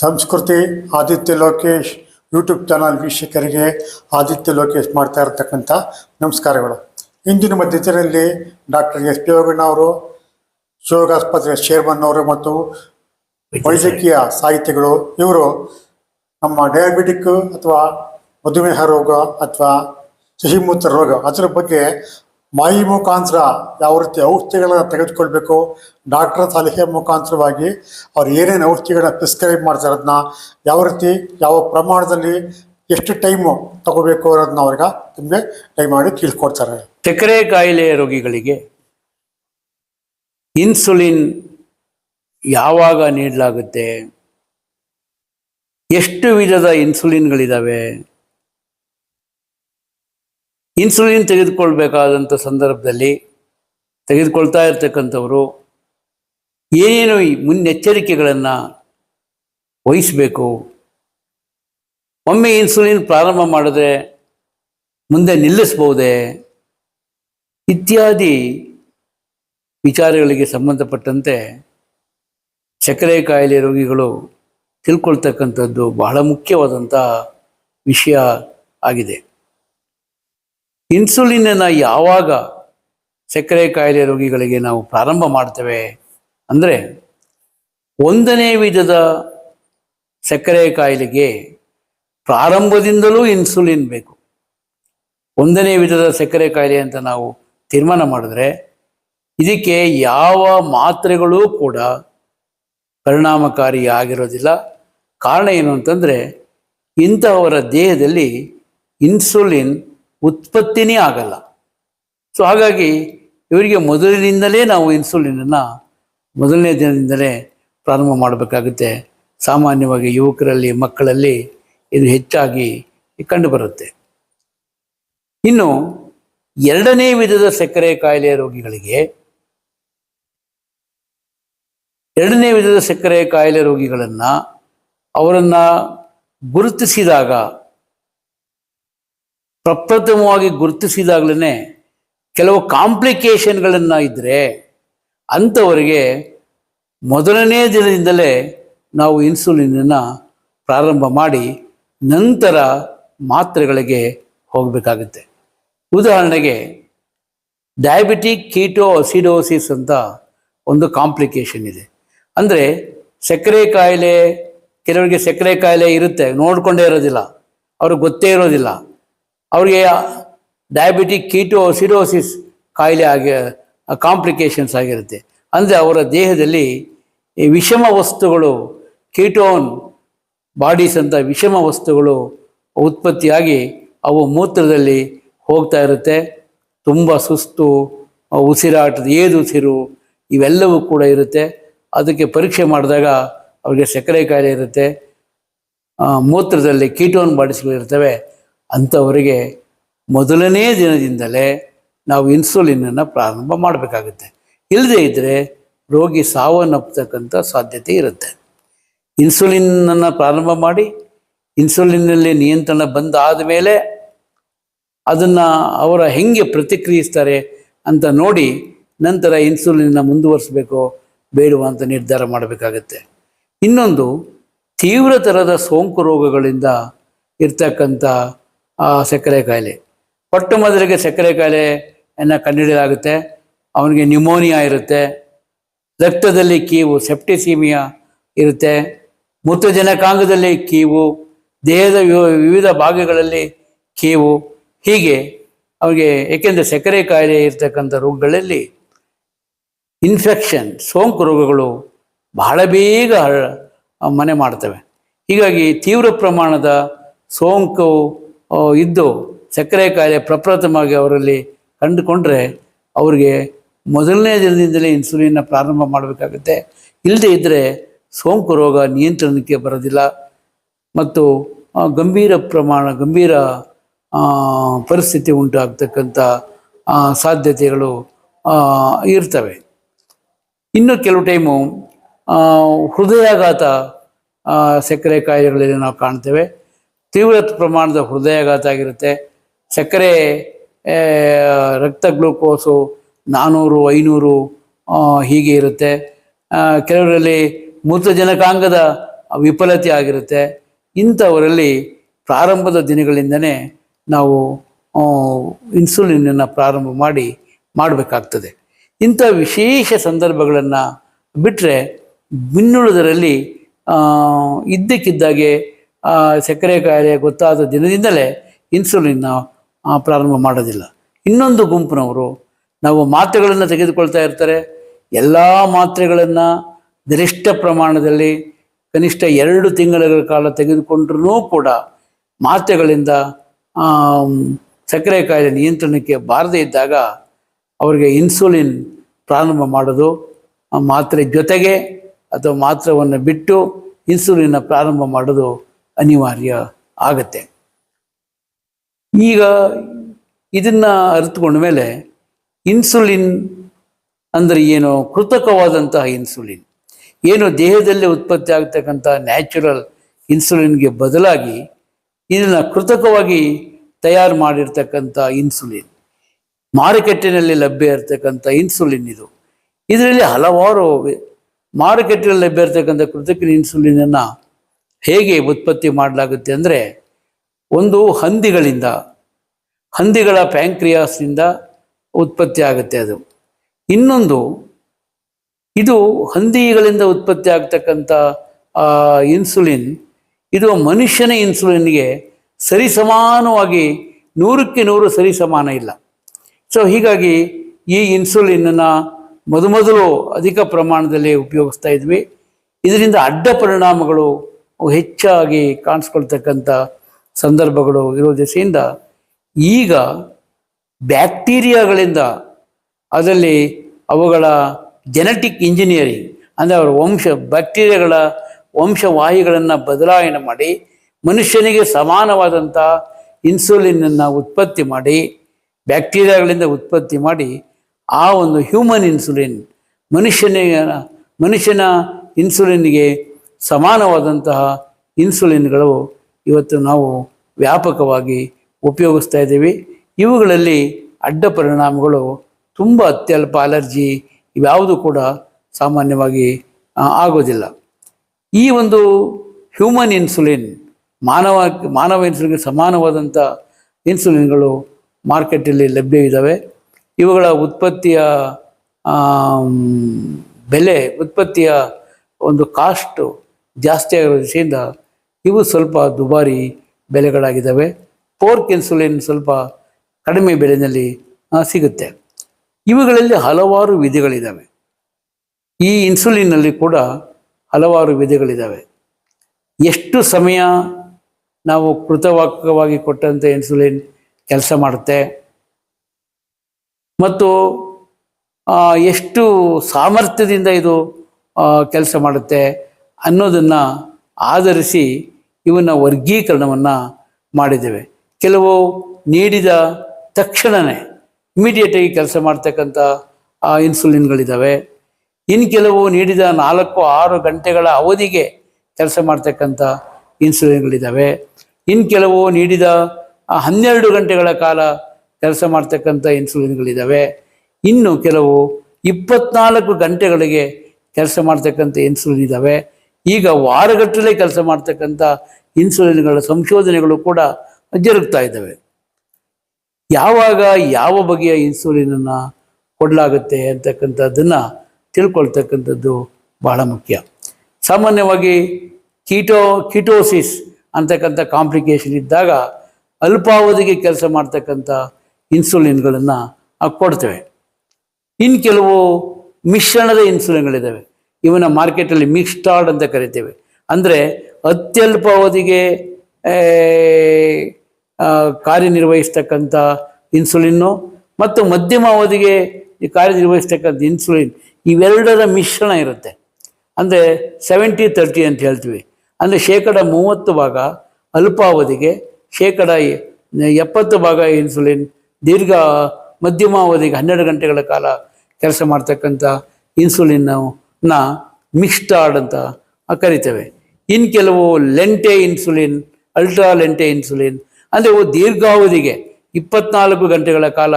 ಸಂಸ್ಕೃತಿ Aditya Lokesh YouTube channel ವೀಕ್ಷಕರಿಗೆ ಆದಿತ್ಯ ಲೋಕೇಶ್ ಮಾಡ್ತಾ ಇರತಕ್ಕಂಥ ನಮಸ್ಕಾರಗಳು. ಇಂದಿನ ಮಧ್ಯದಲ್ಲಿ ಡಾಕ್ಟರ್ ಎಸ್ ಪಿ ಯೋಗಣ್ಣ ಅವರು ಶಿವಗ ಆಸ್ಪತ್ರೆಯ ಚೇರ್ಮನ್ ಅವರು ಮತ್ತು ವೈದ್ಯಕೀಯ ಸಾಹಿತಿಗಳು, ಇವರು ನಮ್ಮ ಡಯಾಬಿಟಿಕ್ ಅಥವಾ ಮಧುಮೇಹ ರೋಗ ಅಥವಾ ಸಿಹಿಮೂತ್ರ ರೋಗ, ಅದರ ಬಗ್ಗೆ ಮಾಯಿ ಮುಖಾಂತರ ಯಾವ ರೀತಿ ಔಷಧಿಗಳನ್ನ ತೆಗೆದುಕೊಳ್ಬೇಕು? ಡಾಕ್ಟರ್ ಸಲಹೆ ಮುಖಾಂತರವಾಗಿ ಅವ್ರು ಏನೇನು ಔಷಧಿಗಳನ್ನ ಪ್ರಿಸ್ಕ್ರೈಬ್ ಮಾಡ್ತಾರೆ ಅದನ್ನ ಯಾವ ರೀತಿ, ಯಾವ ಪ್ರಮಾಣದಲ್ಲಿ ಎಷ್ಟು ಟೈಮು ತಗೋಬೇಕು ಅನ್ನೋದನ್ನ ಅವ್ರಿಗೆ ನಿಮಗೆ ಮಾಡಿ ತಿಳ್ಕೊಡ್ತಾರೆ. ಸಕ್ಕರೆ ಕಾಯಿಲೆ ರೋಗಿಗಳಿಗೆ ಇನ್ಸುಲಿನ್ ಯಾವಾಗ ನೀಡಲಾಗುತ್ತೆ? ಎಷ್ಟು ವಿಧದ ಇನ್ಸುಲಿನ್ಗಳಿದ್ದಾವೆ ಇನ್ಸುಲಿನ್ ತೆಗೆದುಕೊಳ್ಬೇಕಾದಂಥ ಸಂದರ್ಭದಲ್ಲಿ ತೆಗೆದುಕೊಳ್ತಾ ಇರ್ತಕ್ಕಂಥವರು ಏನೇನು ಮುನ್ನೆಚ್ಚರಿಕೆಗಳನ್ನು ವಹಿಸಬೇಕು. ಒಮ್ಮೆ ಇನ್ಸುಲಿನ್ ಪ್ರಾರಂಭ ಮಾಡಿದ್ರೆ ಮುಂದೆ ನಿಲ್ಲಿಸ್ಬೋದೇ ಇತ್ಯಾದಿ ವಿಚಾರಗಳಿಗೆ ಸಂಬಂಧಪಟ್ಟಂತೆ ಸಕ್ಕರೆ ಕಾಯಿಲೆ ರೋಗಿಗಳು ತಿಳ್ಕೊಳ್ತಕ್ಕಂಥದ್ದು ಬಹಳ ಮುಖ್ಯವಾದಂಥ ವಿಷಯ ಆಗಿದೆ. ಇನ್ಸುಲಿನನ್ನು ಯಾವಾಗ ಸಕ್ಕರೆ ಕಾಯಿಲೆ ರೋಗಿಗಳಿಗೆ ನಾವು ಪ್ರಾರಂಭ ಮಾಡ್ತೇವೆ ಅಂದರೆ ಒಂದನೇ ವಿಧದ ಸಕ್ಕರೆ ಕಾಯಿಲೆಗೆ ಪ್ರಾರಂಭದಿಂದಲೂ ಇನ್ಸುಲಿನ್ ಬೇಕು. ಒಂದನೇ ವಿಧದ ಸಕ್ಕರೆ ಕಾಯಿಲೆ ಅಂತ ನಾವು ತೀರ್ಮಾನ ಮಾಡಿದ್ರೆ ಇದಕ್ಕೆ ಯಾವ ಮಾತ್ರೆಗಳೂ ಕೂಡ ಪರಿಣಾಮಕಾರಿ ಆಗಿರೋದಿಲ್ಲ ಕಾರಣ ಏನು ಅಂತಂದರೆ ಇಂತಹವರ ದೇಹದಲ್ಲಿ ಇನ್ಸುಲಿನ್ ಉತ್ಪತ್ತಿನೇ ಆಗಲ್ಲ. ಸೊ ಹಾಗಾಗಿ ಇವರಿಗೆ ಮೊದಲಿನಿಂದಲೇ ನಾವು ಇನ್ಸುಲಿನನ್ನು ಮೊದಲನೇ ದಿನದಿಂದಲೇ ಪ್ರಾರಂಭ ಮಾಡಬೇಕಾಗುತ್ತೆ. ಸಾಮಾನ್ಯವಾಗಿ ಯುವಕರಲ್ಲಿ, ಮಕ್ಕಳಲ್ಲಿ ಇದು ಹೆಚ್ಚಾಗಿ ಕಂಡುಬರುತ್ತೆ. ಇನ್ನು ಎರಡನೇ ವಿಧದ ಸಕ್ಕರೆ ಕಾಯಿಲೆ ರೋಗಿಗಳಿಗೆ ಎರಡನೇ ವಿಧದ ಸಕ್ಕರೆ ಕಾಯಿಲೆ ರೋಗಿಗಳನ್ನು ಅವರನ್ನು ಗುರುತಿಸಿದಾಗ ಪ್ರಪ್ರಥಮವಾಗಿ ಗುರುತಿಸಿದಾಗಲೇ ಕೆಲವು ಕಾಂಪ್ಲಿಕೇಶನ್ಗಳನ್ನು ಇದ್ದರೆ ಅಂಥವರಿಗೆ ಮೊದಲನೇ ದಿನದಿಂದಲೇ ನಾವು ಇನ್ಸುಲಿನನ್ನು ಪ್ರಾರಂಭ ಮಾಡಿ ನಂತರ ಮಾತ್ರೆಗಳಿಗೆ ಹೋಗಬೇಕಾಗುತ್ತೆ. ಉದಾಹರಣೆಗೆ ಡಯಾಬಿಟಿಕ್ ಕೀಟೋ ಅಸಿಡೋಸಿಸ್ ಅಂತ ಒಂದು ಕಾಂಪ್ಲಿಕೇಶನ್ ಇದೆ. ಅಂದರೆ ಸಕ್ಕರೆ ಕಾಯಿಲೆ, ಕೆಲವರಿಗೆ ಸಕ್ಕರೆ ಕಾಯಿಲೆ ಇರುತ್ತೆ, ನೋಡಿಕೊಂಡೇ ಇರೋದಿಲ್ಲ, ಅವ್ರಿಗೆ ಗೊತ್ತೇ ಇರೋದಿಲ್ಲ. ಅವ್ರಿಗೆ ಡಯಾಬಿಟಿಕ್ ಕೀಟೋ ಸಿರೋಸಿಸ್ ಕಾಯಿಲೆ ಆಗಿ ಕಾಂಪ್ಲಿಕೇಶನ್ಸ್ ಆಗಿರುತ್ತೆ. ಅಂದರೆ ಅವರ ದೇಹದಲ್ಲಿ ಈ ವಿಷಮ ವಸ್ತುಗಳು ಕೀಟೋನ್ ಬಾಡೀಸ್ ಅಂತ ವಿಷಮ ವಸ್ತುಗಳು ಉತ್ಪತ್ತಿಯಾಗಿ ಅವು ಮೂತ್ರದಲ್ಲಿ ಹೋಗ್ತಾ ಇರುತ್ತೆ. ತುಂಬ ಸುಸ್ತು, ಉಸಿರಾಟದ ಏದು ಉಸಿರು ಇವೆಲ್ಲವೂ ಕೂಡ ಇರುತ್ತೆ. ಅದಕ್ಕೆ ಪರೀಕ್ಷೆ ಮಾಡಿದಾಗ ಅವರಿಗೆ ಸಕ್ಕರೆ ಕಾಯಿಲೆ ಇರುತ್ತೆ. ಮೂತ್ರದಲ್ಲಿ ಕೀಟೋನ್ ಬಾಡಿಸ್ಗಳಿರ್ತವೆ ಅಂಥವರಿಗೆ ಮೊದಲನೇ ದಿನದಿಂದಲೇ ನಾವು ಇನ್ಸುಲಿನನ್ನು ಪ್ರಾರಂಭ ಮಾಡಬೇಕಾಗುತ್ತೆ. ಇಲ್ಲದೇ ಇದ್ದರೆ ರೋಗಿ ಸಾವನ್ನಪ್ಪತಕ್ಕಂಥ ಸಾಧ್ಯತೆ ಇರುತ್ತೆ. ಇನ್ಸುಲಿನನ್ನು ಪ್ರಾರಂಭ ಮಾಡಿ ಇನ್ಸುಲಿನ್ನಲ್ಲಿ ನಿಯಂತ್ರಣ ಬಂದಾದ ಮೇಲೆ ಅದನ್ನು ಅವರ ಹೆಂಗೆ ಪ್ರತಿಕ್ರಿಯಿಸ್ತಾರೆ ಅಂತ ನೋಡಿ ನಂತರ ಇನ್ಸುಲಿನ್ನ ಮುಂದುವರಿಸಬೇಕೋ, ಬೇಡುವ ಅಂತ ನಿರ್ಧಾರ ಮಾಡಬೇಕಾಗತ್ತೆ. ಇನ್ನೊಂದು ತೀವ್ರ ಥರದ ಸೋಂಕು ರೋಗಗಳಿಂದ ಇರ್ತಕ್ಕಂಥ ಆ, ಸಕ್ಕರೆ ಕಾಯಿಲೆ. ಪಟ್ಟು ಮೊದಲಿಗೆ ಸಕ್ಕರೆ ಕಾಯಿಲೆಯನ್ನು ಕಂಡುಹಿಡಿಯಲಾಗುತ್ತೆ. ಅವನಿಗೆ ನ್ಯುಮೋನಿಯಾ ಇರುತ್ತೆ. ರಕ್ತದಲ್ಲಿ ಕೀವು ಸೆಪ್ಟಿಸೀಮಿಯಾ ಇರುತ್ತೆ. ಮೂತ್ರಜನಕಾಂಗದಲ್ಲಿ ಕೀವು, ದೇಹದ ವಿವಿಧ ಭಾಗಗಳಲ್ಲಿ ಕೀವು. ಹೀಗೆ ಅವರಿಗೆ, ಏಕೆಂದರೆ ಸಕ್ಕರೆ ಕಾಯಿಲೆ ಇರತಕ್ಕಂಥ ರೋಗಗಳಲ್ಲಿ ಇನ್ಫೆಕ್ಷನ್ ಸೋಂಕು ರೋಗಗಳು ಬಹಳ ಬೇಗ ಮನೆ ಮಾಡ್ತವೆ. ಹೀಗಾಗಿ ತೀವ್ರ ಪ್ರಮಾಣದ ಸೋಂಕು ಇದ್ದು ಸಕ್ಕರೆ ಕಾಯಿಲೆ ಪ್ರಪ್ರಥಮವಾಗಿ ಅವರಲ್ಲಿ ಕಂಡುಕೊಂಡ್ರೆ ಅವರಿಗೆ ಮೊದಲನೇ ದಿನದಿಂದಲೇ ಇನ್ಸುಲಿನ್ನ ಪ್ರಾರಂಭ ಮಾಡಬೇಕಾಗುತ್ತೆ. ಇಲ್ಲದೇ ಇದ್ದರೆ ಸೋಂಕು ರೋಗ ನಿಯಂತ್ರಣಕ್ಕೆ ಬರೋದಿಲ್ಲ. ಮತ್ತು ಗಂಭೀರ ಪ್ರಮಾಣ, ಗಂಭೀರ ಪರಿಸ್ಥಿತಿ ಉಂಟಾಗ್ತಕ್ಕಂಥ ಸಾಧ್ಯತೆಗಳು ಇರ್ತವೆ. ಇನ್ನು ಕೆಲವು ಟೈಮು ಹೃದಯಾಘಾತ ಸಕ್ಕರೆ ಕಾಯಿಲೆಗಳಲ್ಲಿ ನಾವು ಕಾಣ್ತೇವೆ. ತೀವ್ರ ಪ್ರಮಾಣದ ಹೃದಯಾಘಾತ ಆಗಿರುತ್ತೆ. ಸಕ್ಕರೆ ರಕ್ತ ಗ್ಲೂಕೋಸು ನಾನ್ನೂರು ಐನೂರು ಹೀಗೆ ಇರುತ್ತೆ. ಕೆಲವರಲ್ಲಿ ಮೂತ್ರಜನಕಾಂಗದ ವಿಫಲತೆ ಆಗಿರುತ್ತೆ. ಇಂಥವರಲ್ಲಿ ಪ್ರಾರಂಭದ ದಿನಗಳಿಂದನೇ ನಾವು ಇನ್ಸುಲಿನನ್ನು ಪ್ರಾರಂಭ ಮಾಡಿ ಮಾಡಬೇಕಾಗ್ತದೆ. ಇಂಥ ವಿಶೇಷ ಸಂದರ್ಭಗಳನ್ನು ಬಿಟ್ಟರೆ ಬಿನ್ನುಳಿದರಲ್ಲಿ ಇದ್ದಕ್ಕಿದ್ದಾಗೆ ಸಕ್ಕರೆ ಕಾಯಿಲೆ ಗೊತ್ತಾದ ದಿನದಿಂದಲೇ ಇನ್ಸುಲಿನ್ನ ಪ್ರಾರಂಭ ಮಾಡೋದಿಲ್ಲ. ಇನ್ನೊಂದು ಗುಂಪಿನವರು ನಾವು ಮಾತ್ರೆಗಳನ್ನು ತೆಗೆದುಕೊಳ್ತಾ ಇರ್ತಾರೆ. ಎಲ್ಲ ಮಾತ್ರೆಗಳನ್ನು ಗರಿಷ್ಠ ಪ್ರಮಾಣದಲ್ಲಿ ಕನಿಷ್ಠ ಎರಡು ತಿಂಗಳ ಕಾಲ ತೆಗೆದುಕೊಂಡ್ರೂ ಕೂಡ ಮಾತ್ರೆಗಳಿಂದ ಸಕ್ಕರೆ ಕಾಯಿಲೆ ನಿಯಂತ್ರಣಕ್ಕೆ ಬಾರದೇ ಇದ್ದಾಗ ಅವರಿಗೆ ಇನ್ಸುಲಿನ್ ಪ್ರಾರಂಭ ಮಾಡೋದು ಮಾತ್ರೆ ಜೊತೆಗೆ ಅಥವಾ ಮಾತ್ರವನ್ನು ಬಿಟ್ಟು ಇನ್ಸುಲಿನ್ನ ಪ್ರಾರಂಭ ಮಾಡೋದು ಅನಿವಾರ್ಯ ಆಗತ್ತೆ. ಈಗ ಇದನ್ನ ಅರಿತುಕೊಂಡ ಮೇಲೆ ಇನ್ಸುಲಿನ್ ಅಂದರೆ ಏನು? ಕೃತಕವಾದಂತಹ ಇನ್ಸುಲಿನ್. ಏನು? ದೇಹದಲ್ಲಿ ಉತ್ಪತ್ತಿ ಆಗ್ತಕ್ಕಂಥ ನ್ಯಾಚುರಲ್ ಇನ್ಸುಲಿನ್ಗೆ ಬದಲಾಗಿ ಇದನ್ನು ಕೃತಕವಾಗಿ ತಯಾರು ಮಾಡಿರ್ತಕ್ಕಂಥ ಇನ್ಸುಲಿನ್. ಮಾರುಕಟ್ಟೆಯಲ್ಲಿ ಲಭ್ಯ ಇರತಕ್ಕಂಥ ಇನ್ಸುಲಿನ್ ಇದು. ಇದರಲ್ಲಿ ಹಲವಾರು ಮಾರುಕಟ್ಟೆಯಲ್ಲಿ ಲಭ್ಯ ಇರತಕ್ಕಂಥ ಕೃತಕ ಇನ್ಸುಲಿನನ್ನು ಹೇಗೆ ಉತ್ಪತ್ತಿ ಮಾಡಲಾಗುತ್ತೆ ಅಂದರೆ ಒಂದು ಹಂದಿಗಳಿಂದ, ಹಂದಿಗಳ ಪ್ಯಾಂಕ್ರಿಯಾಸ್ನಿಂದ ಉತ್ಪತ್ತಿ ಆಗುತ್ತೆ ಅದು. ಇನ್ನೊಂದು, ಇದು ಹಂದಿಗಳಿಂದ ಉತ್ಪತ್ತಿ ಆಗ್ತಕ್ಕಂಥ ಇನ್ಸುಲಿನ್ ಇದು ಮನುಷ್ಯನ ಇನ್ಸುಲಿನ್ಗೆ ಸರಿಸಮಾನವಾಗಿ ನೂರಕ್ಕೆ ನೂರು ಸರಿಸಮಾನ ಇಲ್ಲ. ಸೊ ಹೀಗಾಗಿ ಈ ಇನ್ಸುಲಿನನ್ನು ಮೊದಮೊದಲು ಅಧಿಕ ಪ್ರಮಾಣದಲ್ಲಿ ಉಪಯೋಗಿಸ್ತಾ ಇದ್ವಿ. ಇದರಿಂದ ಅಡ್ಡ ಪರಿಣಾಮಗಳು ಹೆಚ್ಚಾಗಿ ಕಾಣಿಸ್ಕೊಳ್ತಕ್ಕಂಥ ಸಂದರ್ಭಗಳು ಇರೋ ದೆಸೆಯಿಂದ ಈಗ ಬ್ಯಾಕ್ಟೀರಿಯಾಗಳಿಂದ ಅದರಲ್ಲಿ ಅವುಗಳ ಜೆನೆಟಿಕ್ ಇಂಜಿನಿಯರಿಂಗ್ ಅಂದರೆ ಅವರ ವಂಶ, ಬ್ಯಾಕ್ಟೀರಿಯಾಗಳ ವಂಶವಾಹಿಗಳನ್ನು ಬದಲಾವಣೆ ಮಾಡಿ ಮನುಷ್ಯನಿಗೆ ಸಮಾನವಾದಂಥ ಇನ್ಸುಲಿನನ್ನು ಉತ್ಪತ್ತಿ ಮಾಡಿ, ಬ್ಯಾಕ್ಟೀರಿಯಾಗಳಿಂದ ಉತ್ಪತ್ತಿ ಮಾಡಿ ಆ ಒಂದು ಹ್ಯೂಮನ್ ಇನ್ಸುಲಿನ್ ಮನುಷ್ಯನಿಗೆ ಮನುಷ್ಯನ ಇನ್ಸುಲಿನ್ಗೆ ಸಮಾನವಾದಂತಹ ಇನ್ಸುಲಿನ್ಗಳು ಇವತ್ತು ನಾವು ವ್ಯಾಪಕವಾಗಿ ಉಪಯೋಗಿಸ್ತಾ ಇದ್ದೀವಿ. ಇವುಗಳಲ್ಲಿ ಅಡ್ಡ ಪರಿಣಾಮಗಳು ತುಂಬ ಅತ್ಯಲ್ಪ ಅಲರ್ಜಿ ಇವ್ಯಾವುದು ಕೂಡ ಸಾಮಾನ್ಯವಾಗಿ ಆಗೋದಿಲ್ಲ. ಈ ಒಂದು ಹ್ಯೂಮನ್ ಇನ್ಸುಲಿನ್, ಮಾನವ ಮಾನವ ಇನ್ಸುಲಿನ್ಗೆ ಸಮಾನವಾದಂಥ ಇನ್ಸುಲಿನ್ಗಳು ಮಾರ್ಕೆಟಲ್ಲಿ ಲಭ್ಯ ಇದ್ದಾವೆ. ಇವುಗಳ ಉತ್ಪತ್ತಿಯ ಬೆಲೆ, ಉತ್ಪತ್ತಿಯ ಒಂದು ಕಾಸ್ಟು ಜಾಸ್ತಿ ಆಗಿರೋ ದೃಷ್ಟಿಯಿಂದ ಇವು ಸ್ವಲ್ಪ ದುಬಾರಿ ಬೆಲೆಗಳಾಗಿದ್ದಾವೆ. ಪೋರ್ಕ್ ಇನ್ಸುಲಿನ್ ಸ್ವಲ್ಪ ಕಡಿಮೆ ಬೆಲೆಯಲ್ಲಿ ಸಿಗುತ್ತೆ. ಇವುಗಳಲ್ಲಿ ಹಲವಾರು ವಿಧಿಗಳಿದ್ದಾವೆ. ಈ ಇನ್ಸುಲಿನ್ನಲ್ಲಿ ಕೂಡ ಹಲವಾರು ವಿಧಗಳಿದ್ದಾವೆ. ಎಷ್ಟು ಸಮಯ ನಾವು ಕೃತವಾಕವಾಗಿ ಕೊಟ್ಟಂಥ ಇನ್ಸುಲಿನ್ ಕೆಲಸ ಮಾಡುತ್ತೆ? ಮತ್ತು ಎಷ್ಟು ಸಾಮರ್ಥ್ಯದಿಂದ ಇದು ಕೆಲಸ ಮಾಡುತ್ತೆ? ಅನ್ನೋದನ್ನು ಆಧರಿಸಿ ಇವನ್ನ ವರ್ಗೀಕರಣವನ್ನು ಮಾಡಿದ್ದೇವೆ. ಕೆಲವು ನೀಡಿದ ತಕ್ಷಣವೇ ಇಮಿಡಿಯೇಟಾಗಿ ಕೆಲಸ ಮಾಡ್ತಕ್ಕಂಥ ಇನ್ಸುಲಿನ್ಗಳಿದ್ದಾವೆ ಇನ್ನು ಕೆಲವು ನೀಡಿದ ನಾಲ್ಕು, ಆರು ಗಂಟೆಗಳ ಅವಧಿಗೆ ಕೆಲಸ ಮಾಡ್ತಕ್ಕಂಥ ಇನ್ಸುಲಿನ್ಗಳಿದ್ದಾವೆ ಇನ್ನು ಕೆಲವು ನೀಡಿದ ಹನ್ನೆರಡು ಗಂಟೆಗಳ ಕಾಲ ಕೆಲಸ ಮಾಡ್ತಕ್ಕಂಥ ಇನ್ಸುಲಿನ್ಗಳಿದ್ದಾವೆ ಇನ್ನು ಕೆಲವು ಇಪ್ಪತ್ನಾಲ್ಕು ಗಂಟೆಗಳಿಗೆ ಕೆಲಸ ಮಾಡ್ತಕ್ಕಂಥ ಇನ್ಸುಲಿನ್ ಇದ್ದಾವೆ. ಈಗ ವಾರಗಟ್ಟಲೆ ಕೆಲಸ ಮಾಡ್ತಕ್ಕಂಥ ಇನ್ಸುಲಿನ್ಗಳ ಸಂಶೋಧನೆಗಳು ಕೂಡ ಜರುಗ್ತಾ ಇದ್ದಾವೆ. ಯಾವಾಗ ಯಾವ ಬಗೆಯ ಇನ್ಸುಲಿನನ್ನು ಕೊಡಲಾಗುತ್ತೆ ಅಂತಕ್ಕಂಥದ್ದನ್ನು ತಿಳ್ಕೊಳ್ತಕ್ಕಂಥದ್ದು ಬಹಳ ಮುಖ್ಯ. ಸಾಮಾನ್ಯವಾಗಿ ಕೀಟೋ, ಕೀಟೋಸಿಸ್ ಅಂತಕ್ಕಂಥ ಕಾಂಪ್ಲಿಕೇಶನ್ ಇದ್ದಾಗ ಅಲ್ಪಾವಧಿಗೆ ಕೆಲಸ ಮಾಡ್ತಕ್ಕಂಥ ಇನ್ಸುಲಿನ್ಗಳನ್ನು ಕೊಡ್ತೇವೆ. ಇನ್ನು ಕೆಲವು ಮಿಶ್ರಣದ ಇನ್ಸುಲಿನ್ಗಳಿದ್ದಾವೆ ಇವನ್ನ ಮಾರ್ಕೆಟಲ್ಲಿ ಮಿಕ್ಸ್ಟಾರ್ಡ್ ಅಂತ ಕರಿತೇವೆ. ಅಂದರೆ ಅತ್ಯಲ್ಪ ಅವಧಿಗೆ ಕಾರ್ಯನಿರ್ವಹಿಸ್ತಕ್ಕಂಥ ಇನ್ಸುಲಿನ್ನು ಮತ್ತು ಮಧ್ಯಮ ಅವಧಿಗೆ ಕಾರ್ಯನಿರ್ವಹಿಸ್ತಕ್ಕಂಥ ಇನ್ಸುಲಿನ್ ಇವೆರಡರ ಮಿಶ್ರಣ ಇರುತ್ತೆ. ಅಂದರೆ ಸೆವೆಂಟಿ ತರ್ಟಿ ಅಂತ ಹೇಳ್ತೀವಿ. ಅಂದರೆ ಶೇಕಡ ಮೂವತ್ತು ಭಾಗ ಅಲ್ಪಾವಧಿಗೆ, ಶೇಕಡ ಎಪ್ಪತ್ತು ಭಾಗ ಇನ್ಸುಲಿನ್ ದೀರ್ಘ ಮಧ್ಯಮ ಅವಧಿಗೆ ಹನ್ನೆರಡು ಗಂಟೆಗಳ ಕಾಲ ಕೆಲಸ ಮಾಡ್ತಕ್ಕಂಥ ಇನ್ಸುಲಿನ್ನ ಮಿಕ್ಸ್ಟಾರ್ಡ್ ಅಂತ ಕರಿತೇವೆ. ಇನ್ನು ಕೆಲವು lente insulin, ultra lente insulin, ಅಂದರೆ ದೀರ್ಘಾವಧಿಗೆ ಇಪ್ಪತ್ನಾಲ್ಕು ಗಂಟೆಗಳ ಕಾಲ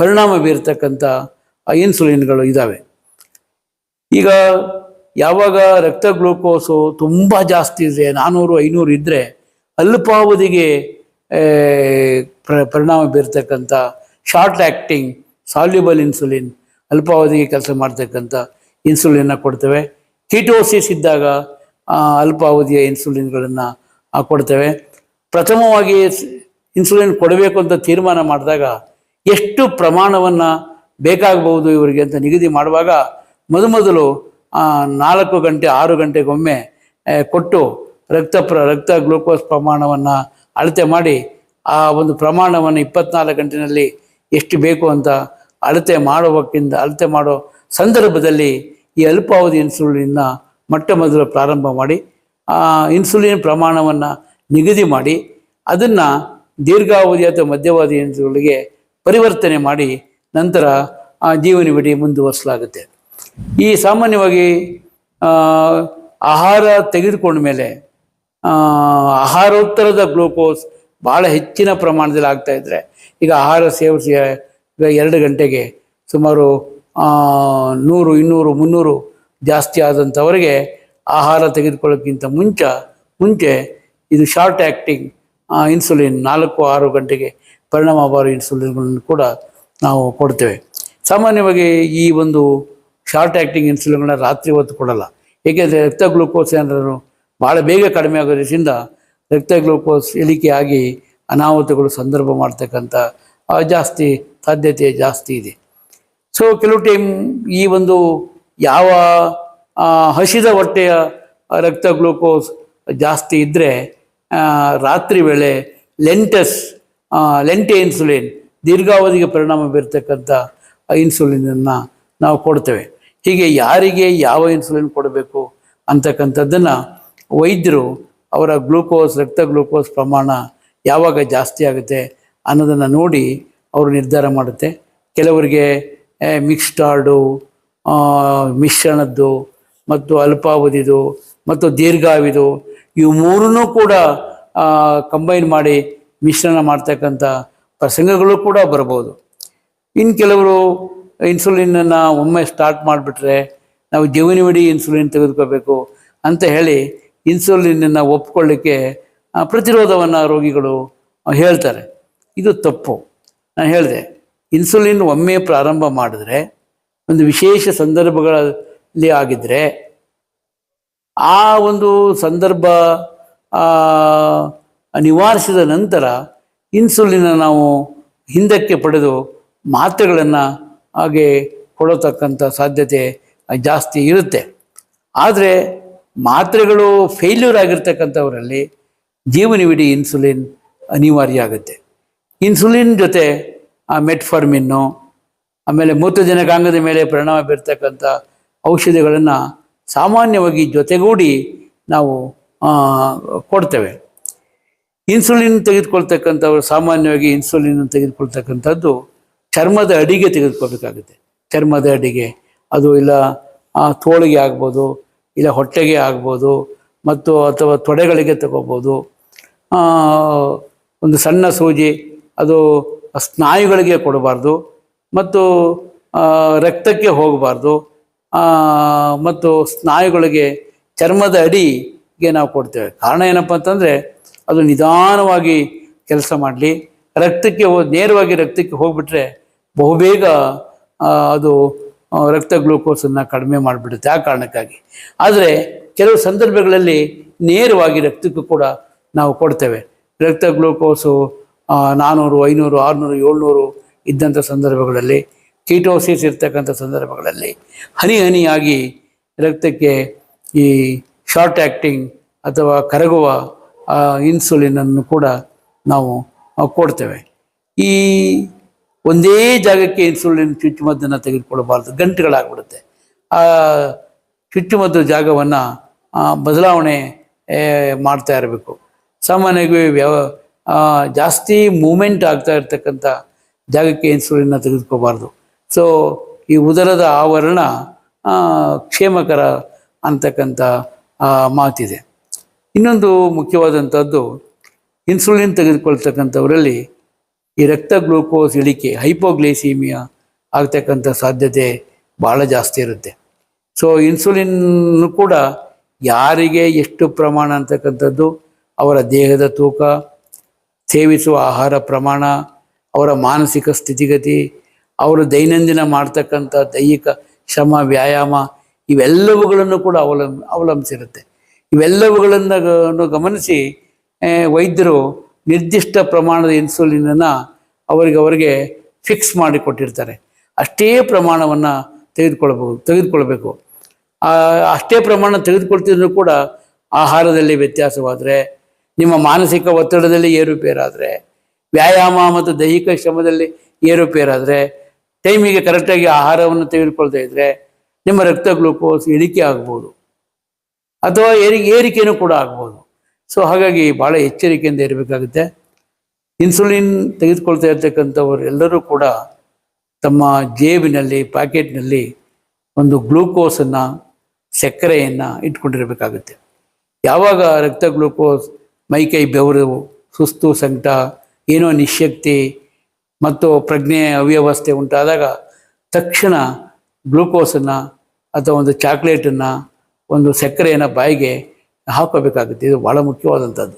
ಪರಿಣಾಮ ಬೀರ್ತಕ್ಕಂಥ ಇನ್ಸುಲಿನ್ಗಳು ಇದ್ದಾವೆ ಈಗ ಯಾವಾಗ ರಕ್ತ ಗ್ಲೂಕೋಸು ತುಂಬ ಜಾಸ್ತಿ ಇದೆ ನಾನ್ನೂರು ಐನೂರು ಇದ್ದರೆ ಅಲ್ಪಾವಧಿಗೆ ಪರಿಣಾಮ ಬೀರ್ತಕ್ಕಂಥ ಶಾರ್ಟ್ ಆ್ಯಕ್ಟಿಂಗ್ ಸಾಲ್ಯುಬಲ್ ಇನ್ಸುಲಿನ್ ಅಲ್ಪಾವಧಿಗೆ ಕೆಲಸ ಮಾಡ್ತಕ್ಕಂಥ ಇನ್ಸುಲಿನ್ನ ಕೊಡ್ತೇವೆ. ಕೀಟೋಸಿಸ್ ಇದ್ದಾಗ ಅಲ್ಪಾವಧಿಯ ಇನ್ಸುಲಿನ್ಗಳನ್ನು ಕೊಡ್ತೇವೆ. ಪ್ರಥಮವಾಗಿ ಇನ್ಸುಲಿನ್ ಕೊಡಬೇಕು ಅಂತ ತೀರ್ಮಾನ ಮಾಡಿದಾಗ ಎಷ್ಟು ಪ್ರಮಾಣವನ್ನು ಬೇಕಾಗಬಹುದು ಇವರಿಗೆ ಅಂತ ನಿಗದಿ ಮಾಡುವಾಗ ಮೊದಮೊದಲು ನಾಲ್ಕು ಗಂಟೆ, ಆರು ಗಂಟೆಗೊಮ್ಮೆ ಕೊಟ್ಟು ರಕ್ತ ಪ್ರ, ರಕ್ತ ಗ್ಲೂಕೋಸ್ ಪ್ರಮಾಣವನ್ನು ಅಳತೆ ಮಾಡಿ ಆ ಒಂದು ಪ್ರಮಾಣವನ್ನು ಇಪ್ಪತ್ನಾಲ್ಕು ಗಂಟೆನಲ್ಲಿ ಎಷ್ಟು ಬೇಕು ಅಂತ ಅಳತೆ ಮಾಡುವಕ್ಕಿಂತ, ಅಳತೆ ಮಾಡೋ ಸಂದರ್ಭದಲ್ಲಿ ಈ ಅಲ್ಪಾವಧಿ ಇನ್ಸುಲಿನ್ನ ಮೊಟ್ಟ ಮೊದಲು ಪ್ರಾರಂಭ ಮಾಡಿ, ಆ, ಇನ್ಸುಲಿನ್ ಪ್ರಮಾಣವನ್ನು ನಿಗದಿ ಮಾಡಿ, ಅದನ್ನು ದೀರ್ಘಾವಧಿ ಅಥವಾ ಮಧ್ಯಾವಧಿ ಇನ್ಸುಗಳಿಗೆ ಪರಿವರ್ತನೆ ಮಾಡಿ ನಂತರ, ಆ ಜೀವನವಿಡೀ ಮುಂದುವರಿಸಲಾಗುತ್ತೆ. ಈ ಸಾಮಾನ್ಯವಾಗಿ ಆಹಾರ ತೆಗೆದುಕೊಂಡ ಮೇಲೆ ಆಹಾರೋತ್ತರದ ಗ್ಲೂಕೋಸ್ ಭಾಳ ಹೆಚ್ಚಿನ ಪ್ರಮಾಣದಲ್ಲಿ ಆಗ್ತಾ ಇದ್ದರೆ ಈಗ ಆಹಾರ ಸೇವಿಸಿ ಎರಡು ಗಂಟೆಗೆ ಸುಮಾರು ನೂರು, ಇನ್ನೂರು, ಮುನ್ನೂರು ಜಾಸ್ತಿ ಆದಂಥವರಿಗೆ ಆಹಾರ ತೆಗೆದುಕೊಳ್ಳೋಕ್ಕಿಂತ ಮುಂಚೆ ಮುಂಚೆ ಇದು ಶಾರ್ಟ್ ಆ್ಯಕ್ಟಿಂಗ್ ಇನ್ಸುಲಿನ್ ನಾಲ್ಕು, ಆರು ಗಂಟೆಗೆ ಪರಿಣಾಮ ಬೀರೋ ಇನ್ಸುಲಿನ್ಗಳನ್ನು ಕೂಡ ನಾವು ಕೊಡ್ತೇವೆ. ಸಾಮಾನ್ಯವಾಗಿ ಈ ಒಂದು ಶಾರ್ಟ್ ಆ್ಯಕ್ಟಿಂಗ್ ಇನ್ಸುಲಿನ್ಗಳನ್ನ ರಾತ್ರಿ ಹೊತ್ತು ಕೊಡಲ್ಲ. ಏಕೆಂದರೆ ರಕ್ತ ಗ್ಲೂಕೋಸ್ ಏನಾದರೂ ಭಾಳ ಬೇಗ ಕಡಿಮೆ ಆಗೋದ್ರಿಂದ ರಕ್ತ ಗ್ಲೂಕೋಸ್ ಇಳಿಕೆ ಆಗಿ ಅನಾಹುತಗಳು ಸಂದರ್ಭ ಮಾಡ್ತಕ್ಕಂಥ ಜಾಸ್ತಿ ಸಾಧ್ಯತೆ ಜಾಸ್ತಿ ಇದೆ. ಸೊ ಕೆಲವು ಟೈಮ್ ಈ ಒಂದು ಯಾವ ಹಸಿದ ಹೊಟ್ಟೆಯ ರಕ್ತ ಗ್ಲೂಕೋಸ್ ಜಾಸ್ತಿ ಇದ್ದರೆ ರಾತ್ರಿ ವೇಳೆ ಲೆಂಟಸ್ ಲೆಂಟೆ ಇನ್ಸುಲಿನ್, ದೀರ್ಘಾವಧಿಗೆ ಪರಿಣಾಮ ಬೀರ್ತಕ್ಕಂಥ ಇನ್ಸುಲಿನನ್ನು ನಾವು ಕೊಡ್ತೇವೆ. ಹೀಗೆ ಯಾರಿಗೆ ಯಾವ ಇನ್ಸುಲಿನ್ ಕೊಡಬೇಕು ಅಂತಕ್ಕಂಥದ್ದನ್ನು ವೈದ್ಯರು ಅವರ ಗ್ಲೂಕೋಸ್, ರಕ್ತ ಗ್ಲೂಕೋಸ್ ಪ್ರಮಾಣ ಯಾವಾಗ ಜಾಸ್ತಿ ಆಗುತ್ತೆ ಅನ್ನೋದನ್ನು ನೋಡಿ ಅವರು ನಿರ್ಧಾರ ಮಾಡುತ್ತೆ. ಕೆಲವರಿಗೆ ಮಿಕ್ಸ್ಟಾರ್ಡು ಮಿಶ್ರಣದ್ದು, ಮತ್ತು ಅಲ್ಪಾವಧಿದು, ಮತ್ತು ದೀರ್ಘಾವಿದು, ಇವು ಮೂರನ್ನೂ ಕೂಡ ಕಂಬೈನ್ ಮಾಡಿ ಮಿಶ್ರಣ ಮಾಡ್ತಕ್ಕಂಥ ಪ್ರಸಂಗಗಳು ಕೂಡ ಬರ್ಬೋದು ಇನ್ನು ಕೆಲವರು ಇನ್ಸುಲಿನನ್ನು ಒಮ್ಮೆ ಸ್ಟಾರ್ಟ್ ಮಾಡಿಬಿಟ್ರೆ ನಾವು ಜೀವನವಿಡೀ ಇನ್ಸುಲಿನ್ ತೆಗೆದುಕೋಬೇಕು ಅಂತ ಹೇಳಿ ಇನ್ಸುಲಿನನ್ನು ಒಪ್ಕೊಳ್ಳಿಕ್ಕೆ ಪ್ರತಿರೋಧವನ್ನು ರೋಗಿಗಳು ಹೇಳ್ತಾರೆ. ಇದು ತಪ್ಪು. ನಾನು ಹೇಳಿದೆ ಇನ್ಸುಲಿನ್ ಒಮ್ಮೆ ಪ್ರಾರಂಭ ಮಾಡಿದ್ರೆ, ಒಂದು ವಿಶೇಷ ಸಂದರ್ಭಗಳಲ್ಲಿ ಆಗಿದ್ದರೆ ಆ ಒಂದು ಸಂದರ್ಭ ನಿವಾರಿಸಿದ ನಂತರ ಇನ್ಸುಲಿನ ನಾವು ಹಿಂದಕ್ಕೆ ಪಡೆದು ಮಾತ್ರೆಗಳನ್ನು ಹಾಗೆ ಕೊಡತಕ್ಕಂಥ ಸಾಧ್ಯತೆ ಜಾಸ್ತಿ ಇರುತ್ತೆ. ಆದರೆ ಮಾತ್ರೆಗಳು ಫೇಲ್ಯೂರ್ ಆಗಿರ್ತಕ್ಕಂಥವರಲ್ಲಿ ಜೀವನವಿಡೀ ಇನ್ಸುಲಿನ್ ಅನಿವಾರ್ಯ ಆಗುತ್ತೆ. ಇನ್ಸುಲಿನ್ ಜೊತೆ ಆ ಮೆಟ್ಫಾರ್ಮಿನ್ನು, ಆಮೇಲೆ ಮೂತ್ರಜನಕಾಂಗದ ಮೇಲೆ ಪರಿಣಾಮ ಬೀರ್ತಕ್ಕಂಥ ಔಷಧಿಗಳನ್ನು ಸಾಮಾನ್ಯವಾಗಿ ಜೊತೆಗೂಡಿ ನಾವು ಕೊಡ್ತೇವೆ. ಇನ್ಸುಲಿನ್ ತೆಗೆದುಕೊಳ್ತಕ್ಕಂಥವ್ರು ಸಾಮಾನ್ಯವಾಗಿ ಇನ್ಸುಲಿನ್ ತೆಗೆದುಕೊಳ್ತಕ್ಕಂಥದ್ದು ಚರ್ಮದ ಅಡಿಗೆ ತೆಗೆದುಕೊಳ್ಬೇಕಾಗುತ್ತೆ. ಚರ್ಮದ ಅಡಿಗೆ, ಅದು ಇಲ್ಲ ತೋಳಿಗೆ ಆಗ್ಬೋದು, ಇಲ್ಲ ಹೊಟ್ಟೆಗೆ ಆಗ್ಬೋದು, ಮತ್ತು ಅಥವಾ ತೊಡೆಗಳಿಗೆ ತಗೋಬೋದು ಒಂದು ಸಣ್ಣ ಸೂಜಿ ಅದು ಸ್ನಾಯುಗಳಿಗೆ ಕೊಡಬಾರ್ದು ಮತ್ತು ರಕ್ತಕ್ಕೆ ಹೋಗಬಾರ್ದು ಮತ್ತು ಸ್ನಾಯುಗಳಿಗೆ ಚರ್ಮದ ಅಡಿಗೆ ನಾವು ಕೊಡ್ತೇವೆ. ಕಾರಣ ಏನಪ್ಪ ಅಂತಂದರೆ, ಅದು ನಿಧಾನವಾಗಿ ಕೆಲಸ ಮಾಡಲಿ. ರಕ್ತಕ್ಕೆ ಹೋ, ನೇರವಾಗಿ ರಕ್ತಕ್ಕೆ ಹೋಗ್ಬಿಟ್ರೆ ಬಹುಬೇಗ ಅದು ರಕ್ತ ಗ್ಲೂಕೋಸನ್ನು ಕಡಿಮೆ ಮಾಡಿಬಿಡುತ್ತೆ ಆ ಕಾರಣಕ್ಕಾಗಿ. ಆದರೆ ಕೆಲವು ಸಂದರ್ಭಗಳಲ್ಲಿ ನೇರವಾಗಿ ರಕ್ತಕ್ಕೂ ಕೂಡ ನಾವು ಕೊಡ್ತೇವೆ. ರಕ್ತ ಗ್ಲೂಕೋಸು ನಾನ್ನೂರು ಐನೂರು, ಆರುನೂರು, ಏಳ್ನೂರು ಇದ್ದಂಥ ಸಂದರ್ಭಗಳಲ್ಲಿ ಕೀಟೋಸಿಸ್ ಇರ್ತಕ್ಕಂಥ ಸಂದರ್ಭಗಳಲ್ಲಿ ಹನಿ ಹನಿಯಾಗಿ ರಕ್ತಕ್ಕೆ ಈ ಶಾರ್ಟ್ ಆ್ಯಕ್ಟಿಂಗ್ ಅಥವಾ ಕರಗುವ ಇನ್ಸುಲಿನನ್ನು ಕೂಡ ನಾವು ಕೊಡ್ತೇವೆ. ಈ ಒಂದೇ ಜಾಗಕ್ಕೆ ಇನ್ಸುಲಿನ್ ಚುಚ್ಚುಮದ್ದನ್ನು ತೆಗೆದುಕೊಳ್ಳಬಾರ್ದು, ಗಂಟೆಗಳಾಗ್ಬಿಡುತ್ತೆ. ಆ, ಚುಚ್ಚುಮದ್ದು ಜಾಗವನ್ನು ಬದಲಾವಣೆ ಮಾಡ್ತಾ ಇರಬೇಕು. ಸಾಮಾನ್ಯವಾಗಿ ವ್ಯವ ಜಾಸ್ತಿ ಮೂಮೆಂಟ್ ಆಗ್ತಾ ಇರ್ತಕ್ಕಂಥ ಜಾಗಕ್ಕೆ ಇನ್ಸುಲಿನ್ನ ತೆಗೆದುಕೋಬಾರ್ದು. ಸೊ ಈ ಉದರದ ಆವರಣ ಕ್ಷೇಮಕರ ಅಂತಕ್ಕಂಥ ಮಾತಿದೆ. ಇನ್ನೊಂದು ಮುಖ್ಯವಾದಂಥದ್ದು, ಇನ್ಸುಲಿನ್ ತೆಗೆದುಕೊಳ್ತಕ್ಕಂಥವರಲ್ಲಿ ಈ ರಕ್ತ ಗ್ಲೂಕೋಸ್ ಇಳಿಕೆ, ಹೈಪೋಗ್ಲೈಸೀಮಿಯಾ ಆಗ್ತಕ್ಕಂಥ ಸಾಧ್ಯತೆ ಭಾಳ ಜಾಸ್ತಿ ಇರುತ್ತೆ. ಸೊ ಇನ್ಸುಲಿನ್ ಕೂಡ ಯಾರಿಗೆ ಎಷ್ಟು ಪ್ರಮಾಣ ಅಂತಕ್ಕಂಥದ್ದು, ಅವರ ದೇಹದ ತೂಕ ಸೇವಿಸುವ ಆಹಾರ ಪ್ರಮಾಣ, ಅವರ ಮಾನಸಿಕ ಸ್ಥಿತಿಗತಿ, ಅವರು ದೈನಂದಿನ ಮಾಡ್ತಕ್ಕಂಥ ದೈಹಿಕ ಶ್ರಮ, ವ್ಯಾಯಾಮ, ಇವೆಲ್ಲವುಗಳನ್ನು ಕೂಡ ಅವಲಂ, ಅವಲಂಬಿಸಿರುತ್ತೆ. ಇವೆಲ್ಲವುಗಳನ್ನು ಗಮನಿಸಿ ವೈದ್ಯರು ನಿರ್ದಿಷ್ಟ ಪ್ರಮಾಣದ ಇನ್ಸುಲಿನನ್ನು ಅವರಿಗೆ ಅವರಿಗೆ ಫಿಕ್ಸ್ ಮಾಡಿ ಕೊಟ್ಟಿರ್ತಾರೆ. ಅಷ್ಟೇ ಪ್ರಮಾಣವನ್ನು ತೆಗೆದುಕೊಳ್ಬೋದು ತೆಗೆದುಕೊಳ್ಬೇಕು. ಅಷ್ಟೇ ಪ್ರಮಾಣ ತೆಗೆದುಕೊಳ್ತಿದ್ರು ಕೂಡ ಆಹಾರದಲ್ಲಿ ವ್ಯತ್ಯಾಸವಾದರೆ ನಿಮ್ಮ ಮಾನಸಿಕ ಒತ್ತಡದಲ್ಲಿ ಏರುಪೇರಾದರೆ, ವ್ಯಾಯಾಮ ಮತ್ತು ದೈಹಿಕ ಶ್ರಮದಲ್ಲಿ ಏರುಪೇರಾದರೆ ಟೈಮಿಗೆ ಕರೆಕ್ಟಾಗಿ ಆಹಾರವನ್ನು ತೆಗೆದುಕೊಳ್ತಾ ಇದ್ದರೆ ನಿಮ್ಮ ರಕ್ತ ಗ್ಲೂಕೋಸ್ ಇಳಿಕೆ ಆಗ್ಬೋದು. ಅಥವಾ ಏರಿ ಏರಿಕೆಯೂ ಕೂಡ ಆಗ್ಬೋದು. ಸೊ ಹಾಗಾಗಿ ಭಾಳ ಎಚ್ಚರಿಕೆಯಿಂದ ಇರಬೇಕಾಗುತ್ತೆ. ಇನ್ಸುಲಿನ್ ತೆಗೆದುಕೊಳ್ತಾ ಇರ್ತಕ್ಕಂಥವ್ರು ಎಲ್ಲರೂ ಕೂಡ ತಮ್ಮ ಜೇಬಿನಲ್ಲಿ ಪ್ಯಾಕೆಟ್ನಲ್ಲಿ ಒಂದು ಗ್ಲೂಕೋಸನ್ನು ಸಕ್ಕರೆಯನ್ನು ಇಟ್ಕೊಂಡಿರಬೇಕಾಗುತ್ತೆ. ಯಾವಾಗ ರಕ್ತ ಗ್ಲೂಕೋಸ್ ಮೈಕೈ ಬೆವರು, ಸುಸ್ತು, ಸಂಕಟ, ಏನೋ ನಿಶಕ್ತಿ ಮತ್ತು ಪ್ರಜ್ಞೆ, ಅವ್ಯವಸ್ಥೆ ಉಂಟಾದಾಗ ತಕ್ಷಣ ಗ್ಲೂಕೋಸನ್ನು ಅಥವಾ ಒಂದು ಚಾಕ್ಲೇಟನ್ನು, ಒಂದು ಸಕ್ಕರೆಯನ್ನು ಬಾಯಿಗೆ ಹಾಕೋಬೇಕಾಗುತ್ತೆ. ಇದು ಭಾಳ ಮುಖ್ಯವಾದಂಥದ್ದು.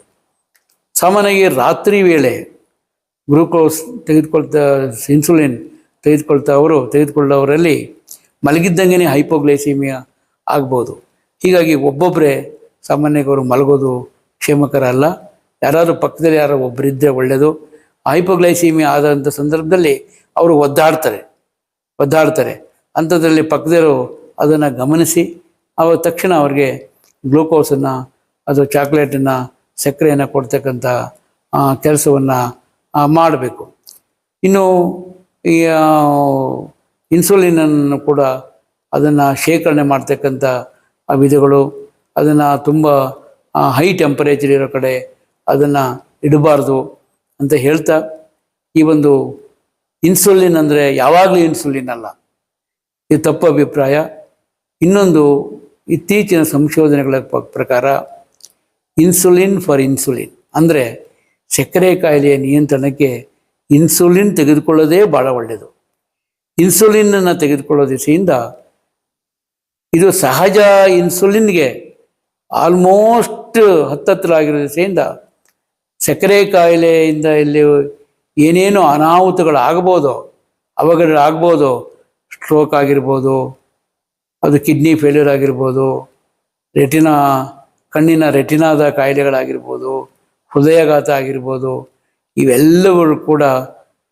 ಸಾಮಾನ್ಯವಾಗಿ ರಾತ್ರಿ ವೇಳೆ ಗ್ಲೂಕೋಸ್ ತೆಗೆದುಕೊಳ್ತಾ, ಇನ್ಸುಲಿನ್ ತೆಗೆದುಕೊಳ್ತಾ ಅವರು ತೆಗೆದುಕೊಳ್ಳೋರಲ್ಲಿ ಮಲಗಿದ್ದಂಗೆ ಹೈಪೋಗ್ಲೈಸಿಮಿಯಾ ಆಗ್ಬೋದು. ಹೀಗಾಗಿ ಒಬ್ಬೊಬ್ಬರೇ ಸಾಮಾನ್ಯವಾಗಿ ಅವರು ಮಲಗೋದು ಕ್ಷೇಮಕರ ಅಲ್ಲ ಯಾರಾದರೂ ಪಕ್ಕದಲ್ಲಿ ಯಾರೋ ಒಬ್ಬರಿದ್ದರೆ ಒಳ್ಳೆಯದು ಹೈಪೋಗ್ಲೈಸೀಮಿ ಆದಂಥ ಸಂದರ್ಭದಲ್ಲಿ ಅವರು ಒದ್ದಾಡ್ತಾರೆ. ಒದ್ದಾಡ್ತಾರೆ. ಅಂಥದ್ರಲ್ಲಿ ಪಕ್ಕದವರು ಅದನ್ನು ಗಮನಿಸಿ ಅವ ತಕ್ಷಣ ಅವ್ರಿಗೆ ಗ್ಲೂಕೋಸನ್ನು, ಅದು ಚಾಕ್ಲೇಟನ್ನು, ಸಕ್ಕರೆಯನ್ನು ಕೊಡ್ತಕ್ಕಂಥ ಕೆಲಸವನ್ನು ಮಾಡಬೇಕು. ಇನ್ನು ಈ ಇನ್ಸುಲಿನನ್ನು ಕೂಡ ಅದನ್ನು ಶೇಖರಣೆ ಮಾಡ್ತಕ್ಕಂಥ ವಿಧಗಳು, ಅದನ್ನು ತುಂಬ ಹೈ ಟೆಂಪರೇಚರ್ ಇರೋ ಕಡೆ ಅದನ್ನು ಇಡಬಾರ್ದು ಅಂತ ಹೇಳ್ತಾ ಈ ಒಂದು ಇನ್ಸುಲಿನ್ ಅಂದರೆ ಯಾವಾಗಲೂ ಇನ್ಸುಲಿನ್ ಅಲ್ಲ. ಇದು ತಪ್ಪು ಅಭಿಪ್ರಾಯ. ಇನ್ನೊಂದು ಇತ್ತೀಚಿನ ಸಂಶೋಧನೆಗಳ ಪ್ರಕಾರ ಇನ್ಸುಲಿನ್ ಫಾರ್ ಇನ್ಸುಲಿನ್ ಅಂದರೆ ಸಕ್ಕರೆ ಕಾಯಿಲೆಯ ನಿಯಂತ್ರಣಕ್ಕೆ ಇನ್ಸುಲಿನ್ ತೆಗೆದುಕೊಳ್ಳೋದೇ ಭಾಳ ಒಳ್ಳೆಯದು ಇನ್ಸುಲಿನನ್ನು ತೆಗೆದುಕೊಳ್ಳೋ ದಿಸೆಯಿಂದ ಇದು ಸಹಜ ಇನ್ಸುಲಿನ್ಗೆ ಆಲ್ಮೋಸ್ಟ್ ಹತ್ತತ್ರ ಆಗಿರೋ ಸಕ್ಕರೆ ಕಾಯಿಲೆಯಿಂದ ಇಲ್ಲಿ ಏನೇನು ಅನಾಹುತಗಳಾಗ್ಬೋದು ಅವಘಡಗಳಾಗ್ಬೋದು ಸ್ಟ್ರೋಕ್ ಆಗಿರ್ಬೋದು, ಅದು ಕಿಡ್ನಿ ಫೇಲ್ಯೂರ್ ಆಗಿರ್ಬೋದು ರೆಟಿನಾ ಕಣ್ಣಿನ ರೆಟಿನಾದ ಕಾಯಿಲೆಗಳಾಗಿರ್ಬೋದು, ಹೃದಯಾಘಾತ ಆಗಿರ್ಬೋದು ಇವೆಲ್ಲಗಳು ಕೂಡ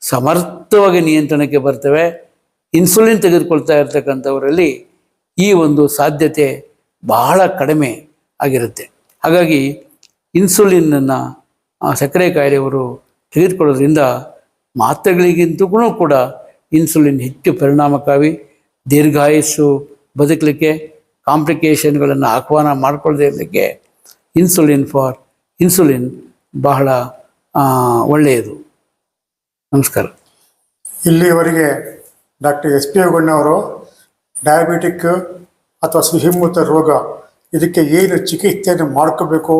ಸಮರ್ಥವಾಗಿ ನಿಯಂತ್ರಣಕ್ಕೆ ಬರ್ತವೆ. ಇನ್ಸುಲಿನ್ ತೆಗೆದುಕೊಳ್ತಾ ಇರ್ತಕ್ಕಂಥವರಲ್ಲಿ ಈ ಒಂದು ಸಾಧ್ಯತೆ ಬಹಳ ಕಡಿಮೆ ಆಗಿರುತ್ತೆ. ಹಾಗಾಗಿ ಇನ್ಸುಲಿನನ್ನು ಸಕ್ಕರೆ ಕಾಯಿಲೆಯವರು ತೆಗೆದುಕೊಳ್ಳೋದ್ರಿಂದ ಮಾತ್ರೆಗಳಿಗಿಂತೂ ಕೂಡ ಇನ್ಸುಲಿನ್ ಹೆಚ್ಚು ಪರಿಣಾಮಕಾರಿ, ದೀರ್ಘಾಯಸ್ಸು ಬದುಕಲಿಕ್ಕೆ ಕಾಂಪ್ಲಿಕೇಷನ್ಗಳನ್ನು ಆಹ್ವಾನ ಮಾಡಿಕೊಳ್ಳದೇ ಇರಲಿಕ್ಕೆ ಇನ್ಸುಲಿನ್ ಫಾರ್ ಇನ್ಸುಲಿನ್ ಬಹಳ ಒಳ್ಳೆಯದು. ನಮಸ್ಕಾರ. ಇಲ್ಲಿವರೆಗೆ ಡಾಕ್ಟರ್ ಎಸ್ ಪಿ ಅವರು ಡಯಾಬಿಟಿಕ್ ಅಥವಾ ಸಿಹಿಮೂತ ರೋಗ ಇದಕ್ಕೆ ಏನು ಚಿಕಿತ್ಸೆಯನ್ನು ಮಾಡ್ಕೋಬೇಕು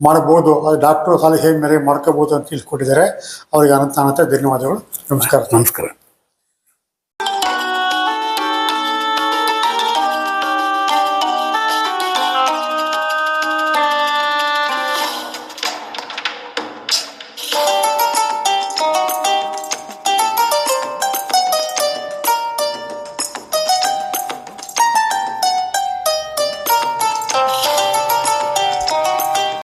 ಮಾಡಬಹುದು ಅದು ಡಾಕ್ಟರ್ ಸಲಹೆ ಮೇಲೆ ಮಾಡ್ಕೋಬಹುದು ಅಂತ ತಿಳ್ಕೊಟ್ಟಿದ್ದಾರೆ ಅವರಿಗೆ ಅನಂತ ಅನಂತ ಧನ್ಯವಾದಗಳು. ನಮಸ್ಕಾರ. ನಮಸ್ಕಾರ.